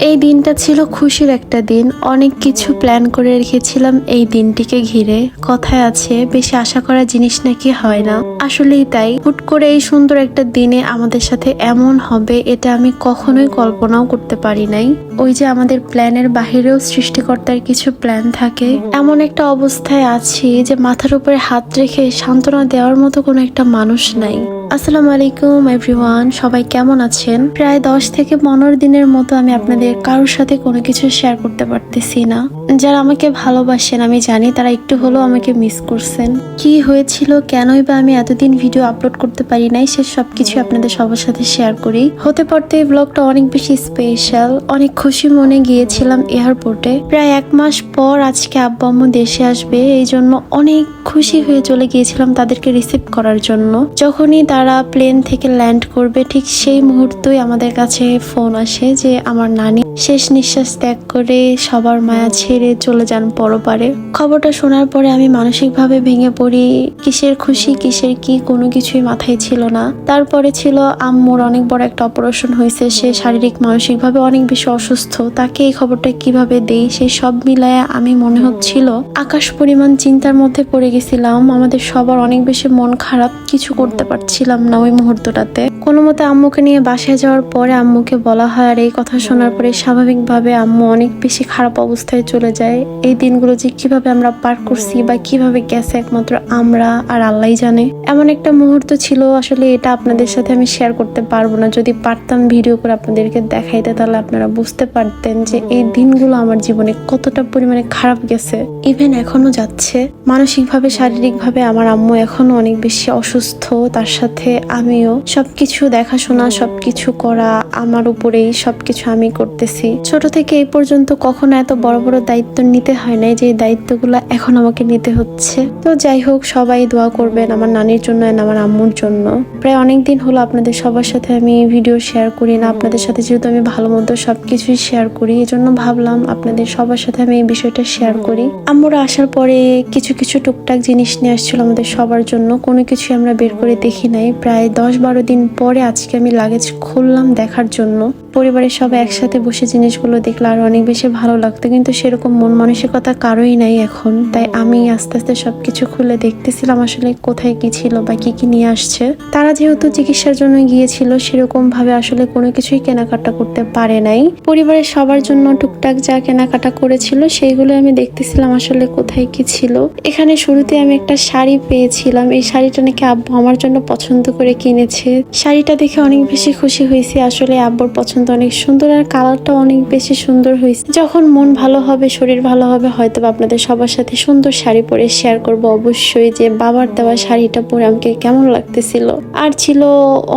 এই দিনটা ছিল খুশির একটা দিন। অনেক কিছু প্ল্যান করে রেখেছিলাম এই দিনটিকে ঘিরে। কথায় আছে, বেশি আশা করা জিনিস নাকি হয় না। আসলেই তাই। হুট করে এই সুন্দর একটা দিনে আমাদের সাথে এমন হবে, এটা আমি কখনোই কল্পনাও করতে পারি নাই। ওই যে আমাদের প্ল্যানের বাহিরেও সৃষ্টিকর্তার কিছু প্ল্যান থাকে। এমন একটা অবস্থায় আছি যে মাথার উপরে হাত রেখে সান্ত্বনা দেওয়ার মতো কোনো একটা মানুষ নাই। আসসালামু আলাইকুম এভরিওয়ান সবাই কেমন আছেন? প্রায় দশ থেকে পনেরো দিনের মতো আমি আপনাদের কারোর সাথে কোনো কিছু শেয়ার করতে পারতেছি না। যারা আমাকে ভালোবাসেন, আমি জানি তারা একটু হলেও আমাকে মিস করছেন। কি হয়েছিল, কেনই বা আমি এতদিন ভিডিও আপলোড করতে পারি নাই, সে সবকিছু আপনাদের সবার সাথে শেয়ার করি। হতে পারতে এই ব্লগটা অনেক বেশি স্পেশাল অনেক খুশি মনে গিয়েছিলাম এয়ারপোর্টে প্রায় এক মাস পর আজকে আব্বা আম্মু দেশে আসবে, এই জন্য অনেক খুশি হয়ে চলে গিয়েছিলাম তাদেরকে রিসিভ করার জন্য। যখনই তারা প্লেন থেকে ল্যান্ড করবে, ঠিক সেই মুহূর্তই আমাদের কাছে ফোন আসে যে আমার নানি শেষ নিঃশ্বাস ত্যাগ করে সবার মায়া ছেড়ে চলে যান পরপারে। খবরটা শোনার পরে আমি মানসিকভাবে ভেঙে পড়ি, কিসের খুশি, কিসের কি, কোনো কিছুই মাথায় ছিল না। তারপরে ছিল আম্মুর অনেক বড় একটা অপারেশন হয়েছে, সে শারীরিক, মানসিকভাবে অনেক বেশি অসুস্থ। তাকে এই খবরটা কীভাবে দেই সেই সব মিলায় আমি মনে হচ্ছিল আকাশ পরিমাণ চিন্তার মধ্যে পড়ে গেছিলাম, আমাদের সবার অনেক বেশি মন খারাপ কিছু করতে পারছিলাম না ওই মুহূর্তটাতে। কোনো মতে আম্মুকে নিয়ে বাসায় যাওয়ার পরে আম্মুকে বলা হয়, আর এই কথা শোনার পরে স্বাভাবিকভাবে আম্মু অনেক বেশি খারাপ অবস্থায় চলে যায়। এই দিনগুলো যে কীভাবে আমরা পার করছি বা কীভাবে গেছে একমাত্র আমরা আর আল্লাহ জানে। এমন একটা মুহূর্ত ছিল, আসলে এটা আপনাদের সাথে আমি শেয়ার করতে পারব না। যদি পারতাম ভিডিও করে আপনাদেরকে দেখাইতে, তাহলে আপনারা বুঝতে পারতেন যে এই দিনগুলো আমার জীবনে কতটা পরিমাণে খারাপ গেছে। ইভেন এখনও যাচ্ছে। মানসিকভাবে, শারীরিকভাবে আমার আম্মু এখনও অনেক বেশি অসুস্থ। তার সাথে আমিও সবকিছু দেখাশোনা, সবকিছু করা, আমার উপরেই সবকিছু আমি করতেছি। ছোট থেকে এই পর্যন্ত কখনো এত বড় বড় দায়িত্ব নিতে হয় নাই যে দায়িত্বগুলো এখন আমাকে নিতে হচ্ছে। তো যাই হোক, সবাই দোয়া করবেন আমার নানির জন্য আমার আম্মুর জন্য। প্রায় অনেক দিন হলো আপনাদের সবার সাথে আমি ভিডিও শেয়ার করি না, আপনাদের সাথে যেহেতু আমি ভালো মন্দ সবকিছুই শেয়ার করি এই জন্য ভাবলাম আপনাদের সবার সাথে আমি এই বিষয়টা শেয়ার করি। আম্মুরা আসার পরে কিছু কিছু টুকটাক জিনিস নিয়ে আসছিল আমাদের সবার জন্য, কোনো কিছুই আমরা বের করে দেখি নাই। প্রায় দশ বারো দিন পরে আজকে আমি লাগেজ খুললাম দেখার জন্য। পরিবারের সবাই একসাথে বসে জিনিসগুলো দেখলে আরও অনেক বেশি ভালো লাগতো। কিন্তু সেরকম মন মানসিকতা কারোই নাই এখন। তাই আমি আস্তে আস্তে সবকিছু খুলে দেখতেছিলাম আসলে কোথায় কি ছিল বা কি কি নিয়ে আসছে। তারা যেহেতু চিকিৎসার জন্য গিয়েছিল সেরকম ভাবে আসলে কোনো কিছুই কেনাকাটা করতে পারে নাই। পরিবারের সবার জন্য টুকটাক যা কেনাকাটা করেছিল, সেইগুলো আমি দেখতেছিলাম আসলে কোথায় কি ছিল। এখানে শুরুতে আমি একটা শাড়ি পেয়েছিলাম। এই শাড়িটা নাকি আব্বু আমার জন্য পছন্দ করে কিনেছে। শাড়িটা দেখে অনেক বেশি খুশি হয়েছি। আসলে আব্বুর পছন্দ অনেক সুন্দর আর কালারটা অনেক বেশি সুন্দর হয়েছে। যখন মন ভালো হবে, শরীর ভালো হবে হয়তো আপনাদের সবার সাথে সুন্দর শাড়ি পরে শেয়ার করব। অবশ্যই যে বাবার দেওয়া শাড়িটা পরে আমাকে কেমন লাগতেছিল। আর ছিল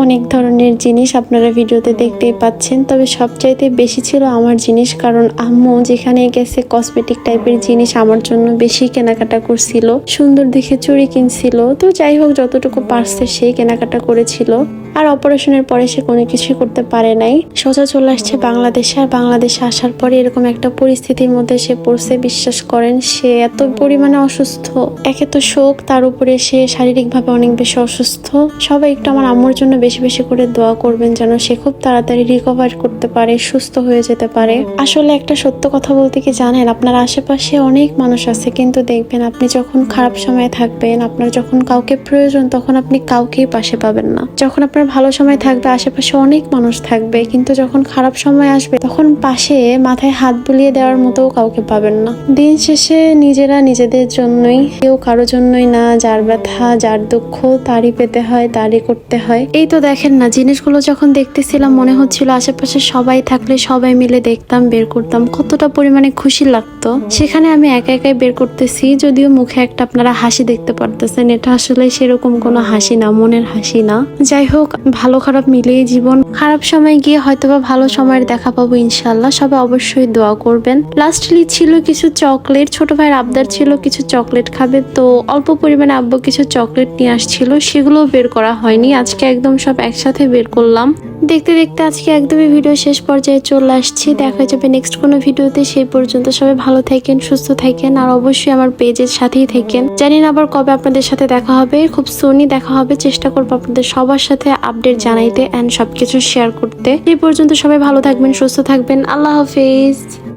অনেক ধরনের জিনিস আপনারা ভিডিওতে দেখতেই পাচ্ছেন, তবে সবচাইতে বেশি ছিল আমার জিনিস, কারণ আম্মু যেখানে গেছে কসমেটিক টাইপের জিনিস আমার জন্য বেশি কেনাকাটা করছিল। সুন্দর দেখে চুড়ি কিনছিল। তো যাই হোক, যতটুকু পারছে সেই কেনাকাটা করেছিল। আর অপারেশনের পরে সে কোনো কিছুই করতে পারে নাই। সোজা চলে আসছে বাংলাদেশে আর বাংলাদেশে আসার পরে এরকম একটা পরিস্থিতির মধ্যে সে পড়ছে, বিশ্বাস করেন, সে এত পরিমাণে অসুস্থ। একে তো শোক, তার উপরে সে শারীরিকভাবে অনেক বেশি অসুস্থ। সবাই একটু আমার আম্মুর জন্য বেশি বেশি করে দোয়া করবেন যেন সে খুব তাড়াতাড়ি রিকভার করতে পারে, সুস্থ হয়ে যেতে পারে। আসলে একটা সত্য কথা বলতে কি জানেন, আপনার আশেপাশে অনেক মানুষ আছে, কিন্তু দেখবেন আপনি যখন খারাপ সময়ে থাকবেন, আপনার যখন কাউকে প্রয়োজন, তখন আপনি কাউকেই পাশে পাবেন না। যখন আপনার ভালো সময় থাকবে, আশেপাশে অনেক মানুষ থাকবে, কিন্তু যখন খারাপ সময় আসবে, তখন পাশে মাথায় হাত বুলিয়ে দেওয়ার মতো কাউকে পাবেন না। দিন শেষে নিজেরা নিজেদের জন্যই, কেউ কারও জন্যই না, যার ব্যথা, যার দুঃখ, তারই পেতে হয়, তারই করতে হয়। এই তো দেখেন না, জিনিসগুলো যখন দেখতেছিলাম, মনে হচ্ছিল আশেপাশে সবাই থাকলে সবাই মিলে দেখতাম, বের করতাম, কতটা পরিমাণে খুশি লাগতো। সেখানে আমি একা একাই বের করতেছি, যদিও মুখে একটা আপনারা হাসি দেখতে পারতেছেন, এটা আসলে সেরকম কোনো হাসি না, মনের হাসি না। যাই হোক ভালো খারাপ মিলিয়ে জীবন। খারাপ সময় গিয়ে হয়তোবা ভালো সময়ের দেখা পাবো ইনশাল্লাহ সবাই অবশ্যই দোয়া করবেন। লাস্টলি ছিল কিছু চকলেট ছোট ভাইয়ের আবদার ছিল কিছু চকলেট খাবে। তো অল্প পরিমাণে আব্বু কিছু চকলেট নিয়ে আসছিল। সেগুলোও বের করা হয়নি। আজকে একদম সব একসাথে বের করলাম। দেখতে দেখতে আজকে একদমই ভিডিও শেষ পর্যায়ে চলে আসছি। দেখা যাবে নেক্সট কোনো ভিডিওতে সেই পর্যন্ত সবাই ভালো থাকেন, সুস্থ থাকেন। আর অবশ্যই আমার পেজের সাথেই থাকেন। জানি না আবার কবে আপনাদের সাথে দেখা হবে। খুব সোনি দেখা হবে। চেষ্টা করব আপনাদের সবার সাথে আপডেট জানাইতে অ্যান্ড সবকিছু শেয়ার করতে। এই পর্যন্ত সবাই ভালো থাকবেন, সুস্থ থাকবেন। আল্লাহ হাফিজ।